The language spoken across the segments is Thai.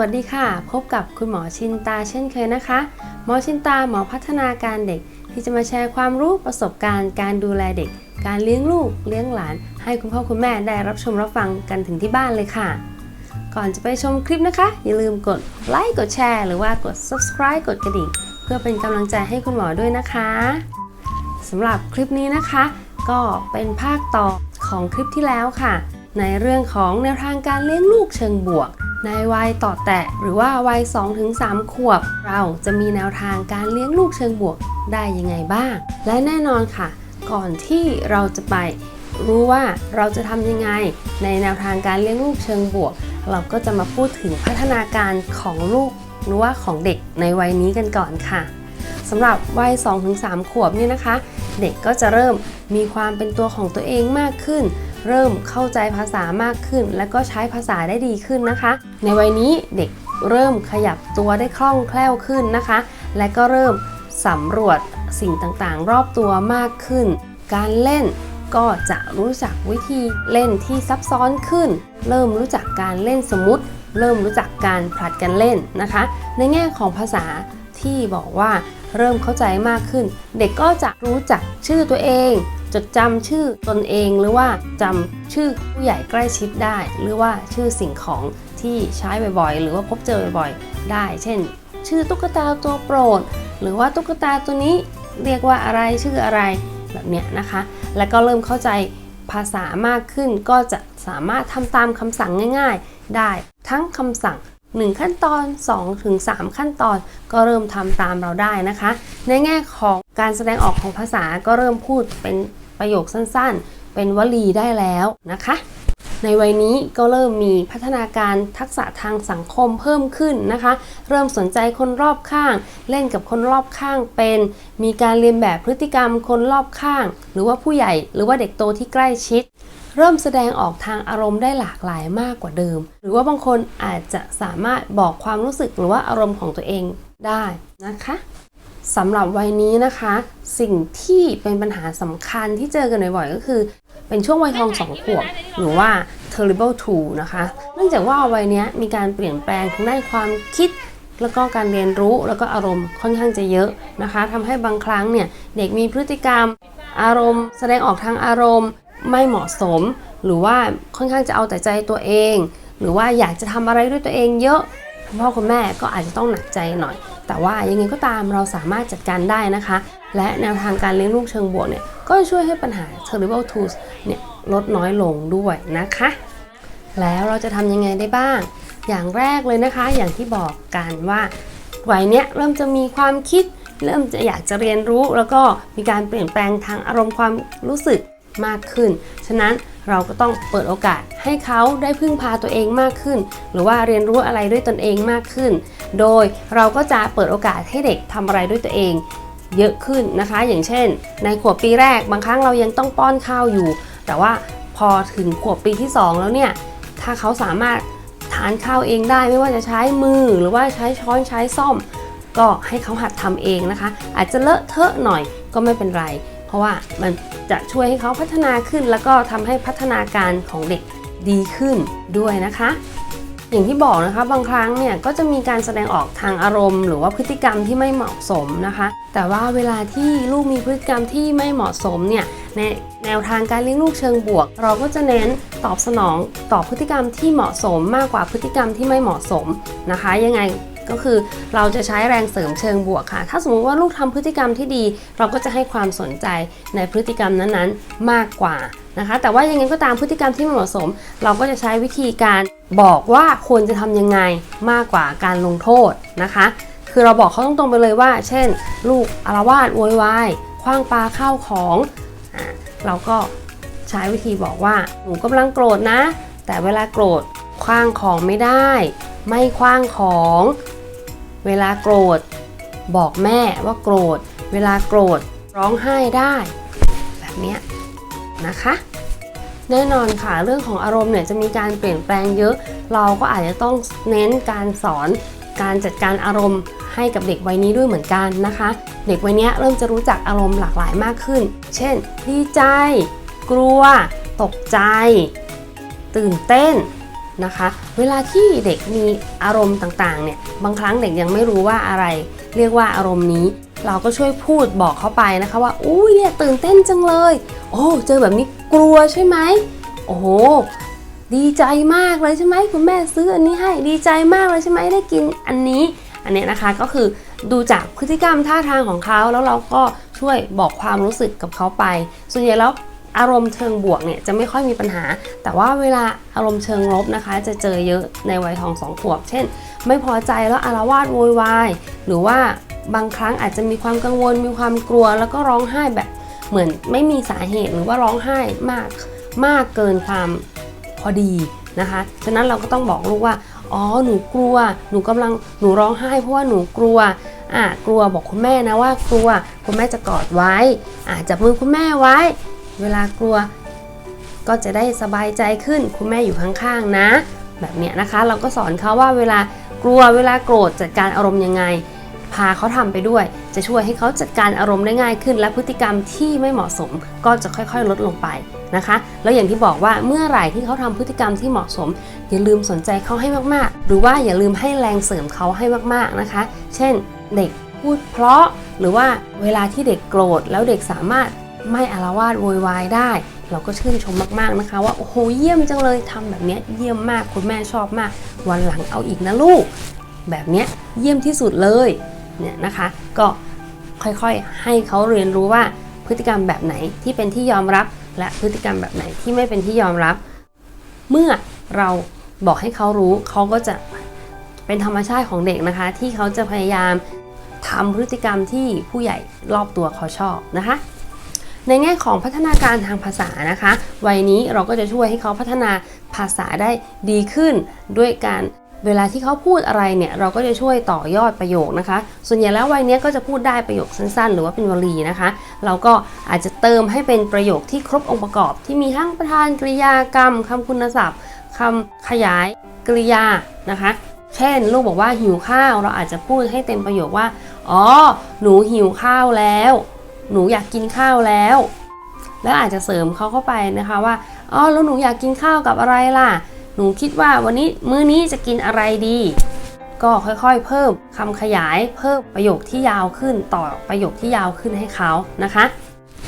วัสดีค่ะ พบกับคุณหมอชินตาเช่นเคยนะคะ หมอชินตาหมอพัฒนาการเด็กที่จะมาแชร์ความรู้ประสบการณ์ การดูแลเด็ก การเลี้ยงลูกเลี้ยงหลาน ให้คุณพ่อคุณแม่ได้รับชมรับฟังกันถึงที่บ้านเลยค่ะ ก่อนจะไปชมคลิปนะคะ อย่าลืมกดไลค์กดแชร์ หรือว่ากด subscribe กดกระดิ่ง เพื่อเป็นกำลังใจให้คุณหมอด้วยนะคะสำหรับคลิปนี้นะคะ ก็เป็นภาคต่อของคลิปที่แล้วค่ะ ในเรื่องของแนวทางการเลี้ยงลูกเชิงบวก ในวัยต่อแตะหรือว่าวัย 2-3 ขวบ เราจะมีแนวทางการเลี้ยงลูกเชิงบวกได้ยังไงบ้าง และแน่นอนค่ะ ก่อนที่เราจะไปรู้ว่าเราจะทำยังไงในแนวทางการเลี้ยงลูกเชิงบวก เราก็จะมาพูดถึงพัฒนาการของลูกหรือว่าของเด็กในวัยนี้กันก่อนค่ะสำหรับวัย 2-3 ขวบเนี่ยนะคะ เด็กก็จะเริ่มมีความเป็นตัวของตัวเองมากขึ้น เริ่มเข้าใจภาษามากขึ้น และก็ใช้ภาษาได้ดีขึ้นนะคะ ในวัยนี้เด็กเริ่มขยับตัวได้คล่องแคล่วขึ้นนะคะ และก็เริ่มสำรวจสิ่งต่างๆ รอบตัวมากขึ้น การเล่นก็จะรู้จักวิธีเล่นที่ซับซ้อนขึ้น เริ่มรู้จักการเล่นสมมติ เริ่มรู้จักการผลัดกันเล่นนะคะ ในแง่ของภาษาที่บอกว่าเริ่มเข้าใจมากขึ้น เด็กก็จะรู้จักชื่อตัวเอง จดจำชื่อตนเองหรือว่าจำชื่อผู้ใหญ่ใกล้ชิดได้ หรือว่าชื่อสิ่งของที่ใช้บ่อยๆ หรือว่าพบเจอบ่อยๆ ได้ เช่น ชื่อตุ๊กตาตัวโปรด หรือว่าตุ๊กตาตัวนี้เรียกว่าอะไรชื่ออะไรแบบเนี้ยนะคะ แล้วก็เริ่มเข้าใจภาษามากขึ้นก็จะสามารถทำตามคำสั่งง่าย ๆ ได้ ทั้งคำสั่ง 1 ขั้นตอน2ถึง3ขั้นตอน ก็เริ่มทำตามเราได้นะคะ ในแง่ของการแสดงออกของภาษาก็เริ่มพูดเป็น ประโยคสั้นๆ เป็นวลีได้แล้วนะคะ ในวัยนี้ก็เริ่มมีพัฒนาการทักษะทางสังคมเพิ่มขึ้นนะคะ เริ่มสนใจคนรอบข้าง เล่นกับคนรอบข้างเป็น มีการเรียนแบบพฤติกรรมคนรอบข้าง หรือว่าผู้ใหญ่หรือว่าเด็กโตที่ใกล้ชิดเริ่มแสดงออกทางอารมณ์ได้หลากหลายมากกว่าเดิม หรือว่าบางคนอาจจะสามารถบอกความรู้สึกหรือว่าอารมณ์ของตัวเองได้นะคะ สำหรับวัยนี้นะคะ สิ่งที่เป็นปัญหาสำคัญที่เจอกันบ่อยๆก็คือ เป็นช่วงวัยทองสองขวบหรือว่า terrible two นะคะ เนื่องจากว่าวัยนี้มีการเปลี่ยนแปลงทางด้านความคิดแล้วก็การเรียนรู้แล้วก็อารมณ์ค่อนข้างจะเยอะนะคะทำให้บางครั้งเนี่ยเด็กมีพฤติกรรม อารมณ์ แสดงออกทางอารมณ์ไม่เหมาะสม หรือว่าค่อนข้างจะเอาแต่ใจตัวเอง หรือว่าอยากจะทำอะไรด้วยตัวเองเยอะคุณพ่อคุณแม่ก็อาจจะต้องหนักใจหน่อย แต่ว่ายังไงก็ตามเราสามารถจัดการได้นะคะ และแนวทางการเลี้ยงลูกเชิงบวกเนี่ยก็ช่วยให้ปัญหา terrible twos เนี่ยลดน้อยลงด้วยนะคะ แล้วเราจะทำยังไงได้บ้าง อย่างแรกเลยนะคะ อย่างที่บอกกันว่าวัยเนี้ยเริ่มจะมีความคิด เริ่มจะอยากจะเรียนรู้ แล้วก็มีการเปลี่ยนแปลงทางอารมณ์ความรู้สึก มากขึ้น ฉะนั้นเราก็ต้องเปิดโอกาสให้เขาได้พึ่งพาตัวเองมากขึ้น หรือว่าเรียนรู้อะไรด้วยตนเองมากขึ้น โดยเราก็จะเปิดโอกาสให้เด็กทำอะไรด้วยตัวเองเยอะขึ้นนะคะ อย่างเช่น ในขวบปีแรกบางครั้งเรายังต้องป้อนข้าวอยู่ แต่ว่าพอถึงขวบปีที่ 2 แล้วเนี่ย ถ้าเขาสามารถทานข้าวเองได้ไม่ว่าจะใช้มือหรือว่าใช้ช้อนใช้ซ่อม ก็ให้เขาหัดทำเองนะคะ อาจจะเลอะเทอะหน่อยก็ไม่เป็นไร ราะว่ามันจะช่วยให้เขาพัฒนาขึ้น แล้วก็ทำให้พัฒนาการของเด็กดีขึ้นด้วยนะคะ อย่างที่บอกนะคะบางครั้งเนี่ยก็จะมีการแสดงออกทางอารมณ์ หรือว่าพฤติกรรมที่ไม่เหมาะสมนะคะ แต่ว่าเวลาที่ลูกมีพฤติกรรมที่ไม่เหมาะสมเนี่ยในแนวทางการเลี้ยงลูกเชิงบวก เราก็จะเน้นตอบสนองต่อพฤติกรรมที่เหมาะสมมากกว่าพฤติกรรมที่ไม่เหมาะสมนะคะ ยังไง ก็คือเราจะใช้แรงเสริมเชิงบวกค่ะ ถ้าสมมติว่าลูกทำพฤติกรรมที่ดี เราก็จะให้ความสนใจในพฤติกรรมนั้นๆ มากกว่านะคะ แต่ว่ายังไงก็ตามพฤติกรรมที่เหมาะสม เราก็จะใช้วิธีการบอกว่าควรจะทำยังไงมากกว่าการลงโทษนะคะ คือเราบอกเขาตรงๆไปเลยว่า เช่น ลูกอารวาสโวยวายคว้างปลาข้าวของอเราก็ใช้วิธีบอกว่าหนูกำลังโกรธนะ แต่เวลาโกรธคว้างของไม่ได้ ไม่คว้างของ เวลาโกรธ บอกแม่ว่าโกรธ เวลาโกรธร้องไห้ได้ แบบนี้นะคะ แน่นอนค่ะเรื่องของอารมณ์เนี่ยจะมีการเปลี่ยนแปลงเยอะ เราก็อาจจะต้องเน้นการสอนการจัดการอารมณ์ให้กับเด็กวัยนี้ด้วยเหมือนกันนะคะ เด็กวัยนี้เริ่มจะรู้จักอารมณ์หลากหลายมากขึ้น เช่น ดีใจ กลัว ตกใจ ตื่นเต้น นะคะ เวลาที่เด็กมีอารมณ์ต่างๆเนี่ยบางครั้งเด็กยังไม่รู้ว่าอะไร เรียกว่าอารมณ์นี้ เราก็ช่วยพูดบอกเขาไปนะคะว่าอุ้ยเนี่ยตื่นเต้นจังเลย โอ้เจอแบบนี้กลัวใช่ไหมโอ้โหดีใจมากเลยใช่ไหมคุณแม่ซื้ออันนี้ให้ดีใจมากเลยใช่ไหมได้กินอันนี้ อันเนี้ยนะคะก็คือดูจากพฤติกรรมท่าทางของเขาแล้วเราก็ช่วยบอกความรู้สึกกับเขาไป ส่วนใหญ่แล้ว อารมณ์เชิงบวกเนี่ยจะไม่ค่อยมีปัญหา แต่ว่าเวลาอารมณ์เชิงลบนะคะ จะเจอเยอะในวัยทองสองขวบ เช่น ไม่พอใจแล้วอารวาสโวยวายหรือว่าบางครั้งอาจจะมีความกังวลมีความกลัว แล้วก็ร้องไห้แบบเหมือนไม่มีสาเหตุหรือว่าร้องไห้มากมากเกินความพอดีนะคะ ฉะนั้นเราก็ต้องบอกลูกว่า อ๋อ หนูกลัว หนูกำลัง หนูร้องไห้เพราะว่าหนูกลัว อะ กลัวบอกคุณแม่นะว่ากลัว คุณแม่จะกอดไว้ อะจับมือคุณแม่ไว้ เวลากลัวก็จะได้สบายใจขึ้น คุณแม่อยู่ข้างๆนะ แบบเนี้ยนะคะ เราก็สอนเขาว่าเวลากลัวเวลาโกรธจัดการอารมณ์ยังไง พาเขาทำไปด้วย จะช่วยให้เขาจัดการอารมณ์ได้ง่ายขึ้น และพฤติกรรมที่ไม่เหมาะสมก็จะค่อยๆ ลดลงไปนะคะ แล้วอย่างที่บอกว่าเมื่อไหร่ที่เขาทำพฤติกรรมที่เหมาะสม อย่าลืมสนใจเขาให้มากๆ หรือว่าอย่าลืมให้แรงเสริมเขาให้มากๆนะคะ เช่น เด็กพูดเพราะหรือว่าเวลาที่เด็กโกรธแล้วเด็กสามารถ ไม่อารวาสโวยวายได้ เราก็ชื่นชมมากๆนะคะ ว่าโอ้โหเยี่ยมจังเลยทำแบบนี้เยี่ยมมากคุณแม่ชอบมาก วันหลังเอาอีกนะลูก แบบนี้เยี่ยมที่สุดเลยเนี่ยนะคะ ก็ค่อยๆให้เขาเรียนรู้ว่าพฤติกรรมแบบไหนที่เป็นที่ยอมรับ และพฤติกรรมแบบไหนที่ไม่เป็นที่ยอมรับ เมื่อเราบอกให้เขารู้เขาก็จะเป็นธรรมชาติของเด็กนะคะ ที่เขาจะพยายามทำพฤติกรรมที่ผู้ใหญ่รอบตัวเขาชอบนะคะ ในแง่ของพัฒนาการทางภาษานะคะ วัยนี้เราก็จะช่วยให้เขาพัฒนาภาษาได้ดีขึ้น ด้วยการเวลาที่เขาพูดอะไรเนี่ยเราก็จะช่วยต่อยอดประโยคนะคะ ส่วนใหญ่แล้ววัยนี้ก็จะพูดได้ประโยคสั้น ๆ หรือว่าเป็นวลีนะคะ เราก็อาจจะเติมให้เป็นประโยคที่ครบองค์ประกอบ ที่มีทั้งประธานกริยากรรมคำคุณศัพท์คำขยายกริยานะคะเช่นลูกบอกว่าหิวข้าว เราอาจจะพูดให้เต็มประโยคว่า อ๋อ หนูหิวข้าวแล้ว หนูอยากกินข้าวแล้ว แล้วอาจจะเสริมเขาเข้าไปนะคะว่าอ๋อแล้วหนูอยากกินข้าวกับอะไรล่ะ หนูคิดว่าวันนี้มื้อนี้จะกินอะไรดี ก็ค่อยๆ เพิ่มคำขยายเพิ่มประโยคที่ยาวขึ้นต่อประโยคที่ยาวขึ้นให้เขานะคะ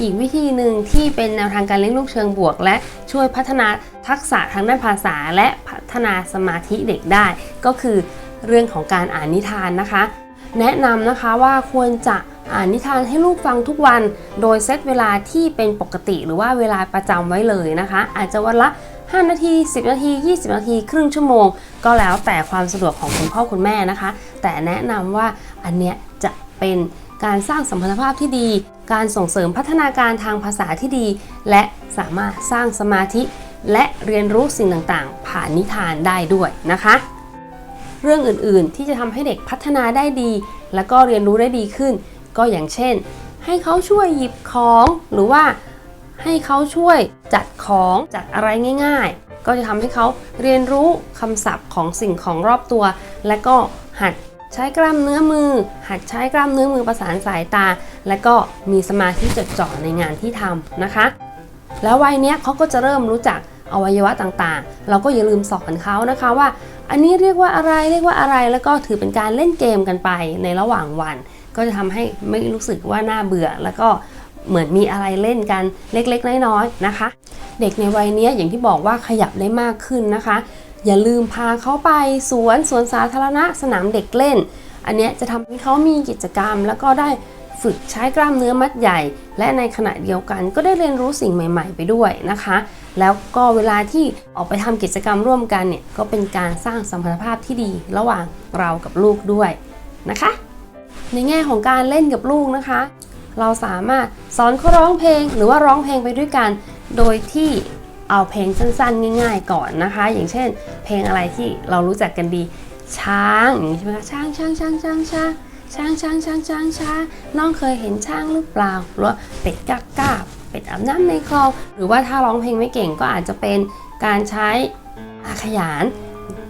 อีกวิธีหนึ่งที่เป็นแนวทางการเลี้ยงลูกเชิงบวก และช่วยพัฒนาทักษะทางด้านภาษาและพัฒนาสมาธิเด็กได้ ก็คือเรื่องของการอ่านนิทานนะคะ แนะนำนะคะว่าควรจะอ่านนิทานให้ลูกฟังทุกวัน โดยเซตเวลาที่เป็นปกติหรือว่าเวลาประจำไว้เลยนะคะ อาจจะวันละ 5 นาที 10 นาที 20 นาที ครึ่งชั่วโมง ก็แล้วแต่ความสะดวกของคุณพ่อคุณแม่นะคะ แต่แนะนำว่าอันเนี้ยจะเป็นการสร้างสัมพันธภาพที่ดี การส่งเสริมพัฒนาการทางภาษาที่ดี และสามารถสร้างสมาธิ และเรียนรู้สิ่งต่างๆ ผ่านนิทานได้ด้วยนะคะ เรื่องอื่นๆ ที่จะทำให้เด็กพัฒนาได้ดี และก็เรียนรู้ได้ดีขึ้น ก็อย่างเช่น ให้เขาช่วยหยิบของหรือว่าให้เขาช่วยจัดของจัดอะไรง่าย ๆ ก็จะทำให้เขาเรียนรู้คำศัพท์ของสิ่งของรอบตัว และก็หัดใช้กล้ามเนื้อมือ หัดใช้กล้ามเนื้อมือประสานสายตา และก็มีสมาธิจดจ่อในงานที่ทำนะคะ แล้ววัยเนี้ยเขาก็จะเริ่มรู้จักอวัยวะต่างๆ เราก็อย่าลืมสอนเขานะคะว่า อันนี้เรียกว่าอะไรเรียกว่าอะไรแล้วก็ถือเป็นการเล่นเกมกันไปในระหว่างวัน ก็จะทำให้ไม่รู้สึกว่าน่าเบื่อ แล้วก็เหมือนมีอะไรเล่นกันเล็กๆ น้อยๆนะคะ เด็กในวัยนี้อย่างที่บอกว่าขยับได้มากขึ้นนะคะ อย่าลืมพาเขาไปสวนสวนสาธารณะสนามเด็กเล่น อันนี้จะทำให้เขามีกิจกรรม แล้วก็ได้ฝึกใช้กล้ามเนื้อมัดใหญ่ และในขณะเดียวกันก็ได้เรียนรู้สิ่งใหม่ ๆ ไปด้วยนะคะ แล้วก็เวลาที่ออกไปทำกิจกรรมร่วมกันเนี่ยก็เป็นการสร้างสัมพันธภาพที่ดีระหว่างเรากับลูกด้วยนะคะ ในแง่ของการเล่นกับลูกนะคะ เราสามารถสอนเขาร้องเพลง หรือว่าร้องเพลงไปด้วยกัน โดยที่เอาเพลงสั้นๆ ง่าย ๆ ก่อนนะคะ อย่างเช่น เพลงอะไรที่เรารู้จักกันดี ช้างอย่างนี้ใช่ไหมคะช้างช้างช้างช้างช้างช้างช้างช้างช้างช้างน้องเคยเห็นช้างหรือเปล่าหรือว่าเป็ดกากาบ เป็ดอาบน้ำในคลองหรือว่าถ้าร้องเพลงไม่เก่งก็อาจจะเป็นการใช้อาขยาน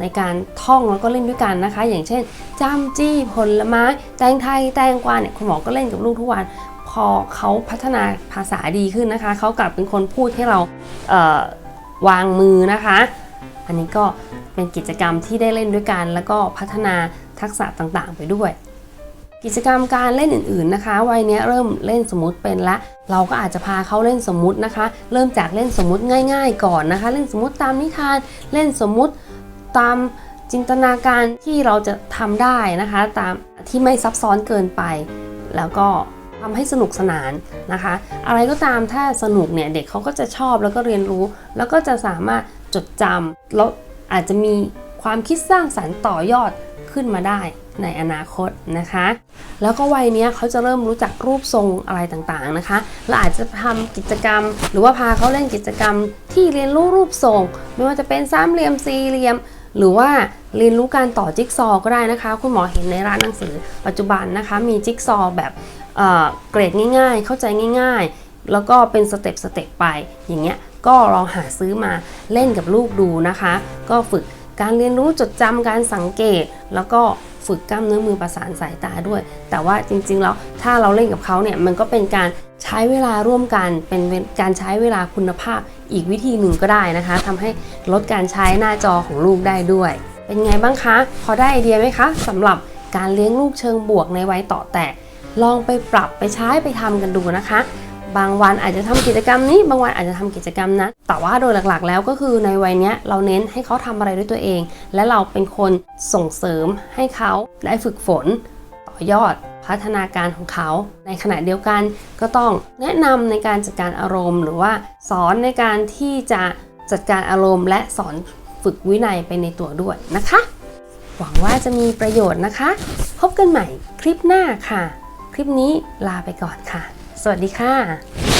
ในการท่องแล้วก็เล่นด้วยกันนะคะ อย่างเช่นจำจี้ผลไม้ แตงไทยแตงกวาเนี่ยคุณหมอก็เล่นกับลูกทุกวันพอเขาพัฒนาภาษาดีขึ้นนะคะ เขากลับเป็นคนพูดให้เราเวางมือนะคะ อันนี้ก็เป็นกิจกรรมที่ได้เล่นด้วยกัน แล้วก็พัฒนาทักษะต่างๆ ไปด้วย กิจกรรมการเล่นอื่นๆนะคะวัยนี้เริ่มเล่นสมมติเป็นละเราก็อาจจะพาเขาเล่นสมมตินะคะ เริ่มจากเล่นสมมติง่าย ๆ ก่อนนะคะ เล่นสมมติตามนิทานเล่นสมมติตามจินตนาการที่เราจะทำได้นะคะ ตามที่ไม่ซับซ้อนเกินไป แล้วก็ทำให้สนุกสนานนะคะ อะไรก็ตามถ้าสนุกเนี่ยเด็กเขาก็จะชอบแล้วก็เรียนรู้ แล้วก็จะสามารถจดจำแล้วอาจจะมีความคิดสร้างสรรค์ต่อยอดขึ้นมาได้ ในอนาคตนะคะ แล้วก็วัยนี้เขาจะเริ่มรู้จักรูปทรงอะไรต่างๆนะคะเราอาจจะทำกิจกรรม หรือว่าพาเขาเล่นกิจกรรมที่เรียนรู้รูปทรง ไม่ว่าจะเป็นสามเหลี่ยมสี่เหลี่ยม หรือว่าเรียนรู้การต่อจิ๊กซอว์ก็ได้นะคะ คุณหมอเห็นในร้านหนังสือ ปัจจุบันนะคะมีจิ๊กซอว์แบบเเกรดง่ายๆ เข้าใจง่าย ๆ แล้วก็เป็นสเต็ปสเต็ปไป อย่างเงี้ยก็ลองหาซื้อมาเล่นกับลูกดูนะคะ ก็ฝึกการเรียนรู้จดจำการสังเกตแล้วก็ ฝึกกล้ามเนื้อมือประสานสายตาด้วย แต่ว่าจริงๆแล้วถ้าเราเล่นกับเขาเนี่ยมันก็เป็นการใช้เวลาร่วมกันเป็นการใช้เวลาคุณภาพอีกวิธีหนึ่งก็ได้นะคะทำให้ลดการใช้หน้าจอของลูกได้ด้วย เป็นไงบ้างคะ พอได้ไอเดียไหมคะสำหรับการเลี้ยงลูกเชิงบวกในวัยต่อแตกลองไปปรับไปใช้ไปทำกันดูนะคะ บางวันอาจจะทำกิจกรรมนี้ บางวันอาจจะทำกิจกรรมนั้น แต่ว่าโดยหลักๆ แล้วก็คือในวัยนี้เราเน้นให้เขาทำอะไรด้วยตัวเอง และเราเป็นคนส่งเสริมให้เขาได้ฝึกฝน ต่อยอดพัฒนาการของเขา ในขณะเดียวกันก็ต้องแนะนำในการจัดการอารมณ์ หรือว่าสอนในการที่จะจัดการอารมณ์ และสอนฝึกวินัยไปในตัวด้วยนะคะ หวังว่าจะมีประโยชน์นะคะ พบกันใหม่คลิปหน้าค่ะ คลิปนี้ลาไปก่อนค่ะ สวัสดีค่ะ